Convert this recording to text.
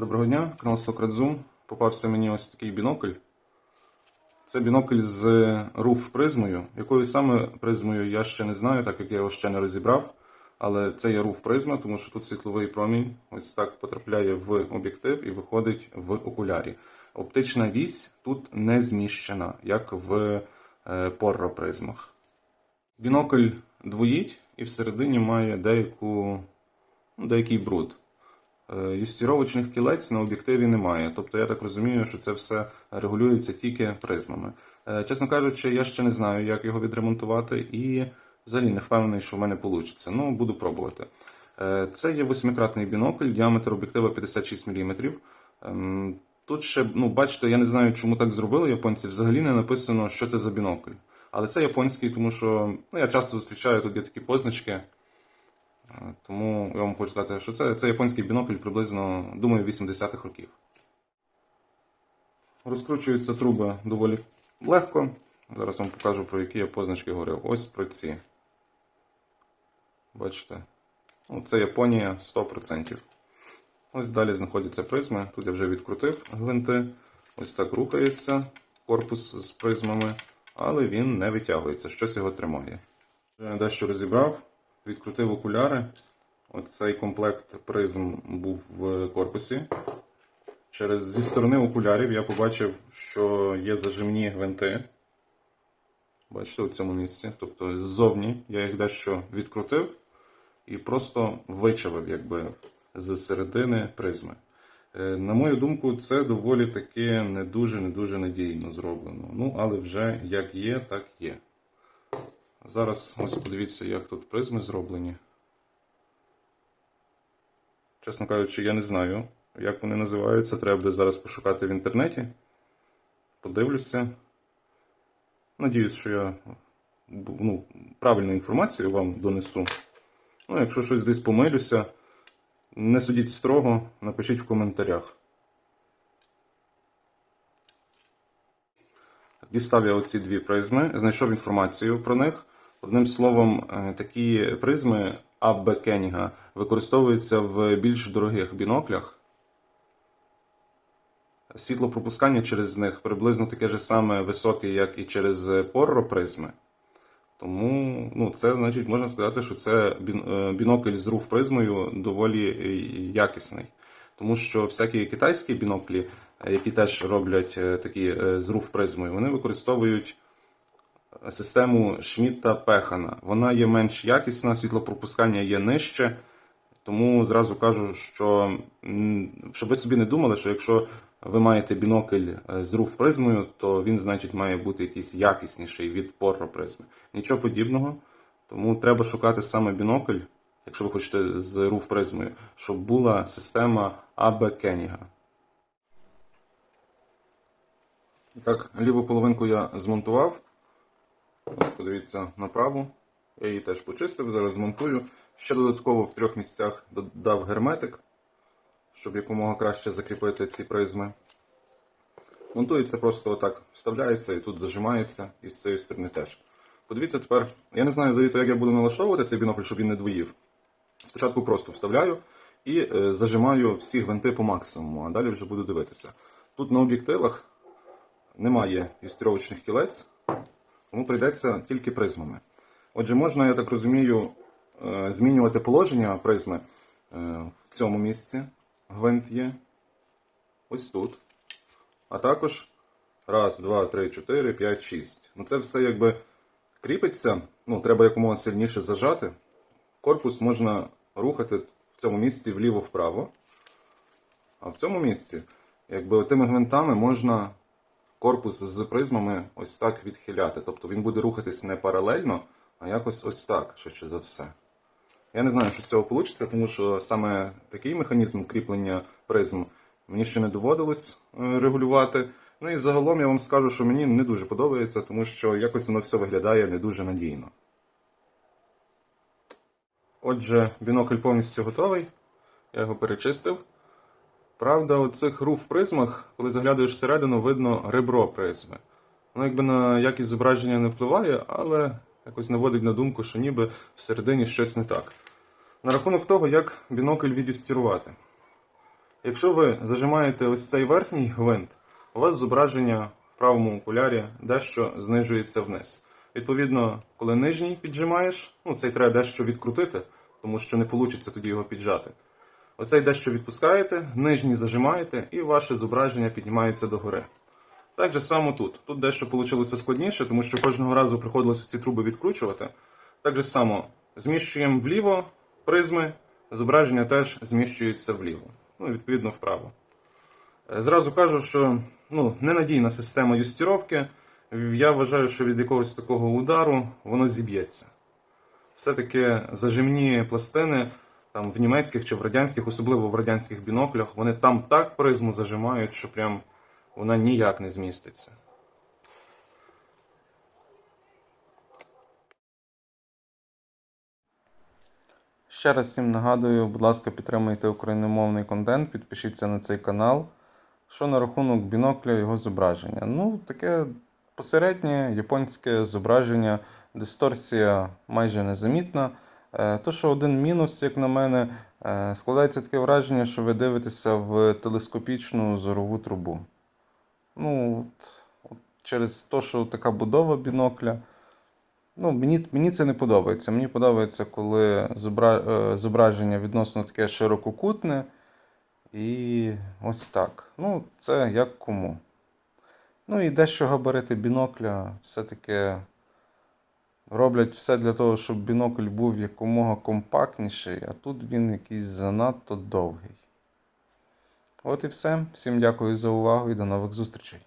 Доброго дня, канал Socrates Попався мені ось такий бінокль. Це бінокль з руф призмою. Якою саме призмою я ще не знаю, так як я його ще не розібрав. Але це є руф призма, тому що тут світловий промінь ось так потрапляє в об'єктив і виходить в окулярі. Оптична вісь тут не зміщена, як в е, порропризмах. Бінокль двоїть і всередині має деяку, ну, деякий бруд. Е, Юстіровочних кілець на об'єктиві немає. Тобто я так розумію, що це все регулюється тільки призмами. Е, Чесно кажучи, я ще не знаю, як його відремонтувати, і взагалі не впевнений, що в мене вийде. Ну, буду пробувати. Е, Це є восьмикратний бінокль, діаметр об'єктива 56 мм. Ем, Тут ще, ну, бачите, я не знаю, чому так зробили японці. Взагалі не написано, що це за бінокль. Але це японський, тому що ну, я часто зустрічаю тут є такі позначки. Тому я вам хочу сказати, що це, це японський бінокль приблизно, думаю, 80-х років. Розкручуються труби доволі легко. Зараз вам покажу, про які я позначки говорив. Ось про ці. Бачите? Ну, це Японія 100%. Ось далі знаходяться призми. Тут я вже відкрутив гвинти. Ось так рухається корпус з призмами, але він не витягується, щось його тримає. Дещо розібрав, відкрутив окуляри. Оцей комплект призм був в корпусі. Через зі сторони окулярів я побачив, що є зажимні гвинти. Бачите, у цьому місці. Тобто ззовні я їх дещо відкрутив і просто вичавив якби з середини призми. Е, На мою думку, це доволі таки не дуже не дуже надійно зроблено. Ну, але вже як є, так є. Зараз ось подивіться, як тут призми зроблені. Чесно кажучи, я не знаю, як вони називаються. Треба буде зараз пошукати в інтернеті. Подивлюся. Надіюсь, що я ну, правильну інформацію вам донесу. Ну, якщо щось десь помилюся, не судіть строго, напишіть в коментарях. Дістав я оці дві призми, знайшов інформацію про них. Одним словом, е, такі призми АБ Кенніга використовуються в більш дорогих біноклях. Світлопропускання через них приблизно таке ж саме високе, як і через порро призми. Тому ну, це значить, можна сказати, що це е, бінокль з руф призмою доволі е, якісний. Тому що всякі китайські біноклі, які теж роблять такі з руф призмою, вони використовують систему Шмідта Пехана. Вона є менш якісна, світлопропускання є нижче. Тому зразу кажу, що щоб ви собі не думали, що якщо ви маєте бінокль е, з руф призмою, то він, значить, має бути якийсь якісніший від порро призми. Нічого подібного. Тому треба шукати саме бінокль, якщо ви хочете з руф призмою, щоб була система АБ Кенніга. Так, ліву половинку я змонтував. Ось подивіться на праву. Я її теж почистив, зараз змонтую. Ще додатково в трьох місцях додав герметик, щоб якомога краще закріпити ці призми. Монтується просто отак, вставляється і тут зажимається, і з цієї сторони теж. Подивіться тепер, я не знаю взагалі, як я буду налаштовувати цей бінокль, щоб він не двоїв. Спочатку просто вставляю і е, зажимаю всі гвинти по максимуму, а далі вже буду дивитися. Тут на об'єктивах немає юстировочних кілець, тому прийдеться тільки призмами. Отже, можна, я так розумію, е, змінювати положення призми е, в цьому місці. Гвинт є. Ось тут. А також раз, два, три, чотири, п'ять, шість. Ну це все якби кріпиться. Ну, треба якомога сильніше зажати. Корпус можна рухати в цьому місці вліво-вправо. А в цьому місці, якби тими гвинтами можна корпус з призмами ось так відхиляти. Тобто він буде рухатись не паралельно, а якось ось так, швидше за все. Я не знаю, що з цього вийде, тому що саме такий механізм кріплення призм мені ще не доводилось е, регулювати. Ну і загалом я вам скажу, що мені не дуже подобається, тому що якось воно все виглядає не дуже надійно. Отже, бінокль повністю готовий. Я його перечистив. Правда, у цих руф призмах, коли заглядаєш всередину, видно ребро призми. Воно якби на якість зображення не впливає, але якось наводить на думку, що ніби всередині щось не так. На рахунок того, як бінокль відюстірувати. Якщо ви зажимаєте ось цей верхній гвинт, у вас зображення в правому окулярі дещо знижується вниз. Відповідно, коли нижній піджимаєш, ну цей треба дещо відкрутити, тому що не вийде тоді його піджати. Оцей дещо відпускаєте, нижній зажимаєте, і ваше зображення піднімається догори. Так же само тут. Тут дещо вийшло складніше, тому що кожного разу приходилось ці труби відкручувати. Так же само зміщуємо вліво призми, зображення теж зміщується вліво. Ну і відповідно вправо. Е, Зразу кажу, що ну, ненадійна система юстіровки. Я вважаю, що від якогось такого удару воно зіб'ється. Все-таки зажимні пластини там, в німецьких чи в радянських, особливо в радянських біноклях, вони там так призму зажимають, що прям вона ніяк не зміститься. Ще раз всім нагадую, будь ласка, підтримуйте україномовний контент, підпишіться на цей канал. Що на рахунок бінокля його зображення? Ну, таке посереднє японське зображення, дисторсія майже незамітна. Е, То, що один мінус, як на мене, е, складається таке враження, що ви дивитеся в телескопічну зорову трубу. Ну, от, от через те, що така будова бінокля. Ну, мені, мені це не подобається. Мені подобається, коли е, зображення відносно таке ширококутне. І ось так. Ну, це як кому. Ну і дещо габарити бінокля все-таки роблять все для того, щоб бінокль був якомога компактніший, а тут він якийсь занадто довгий. От і все. Всім дякую за увагу і до нових зустрічей.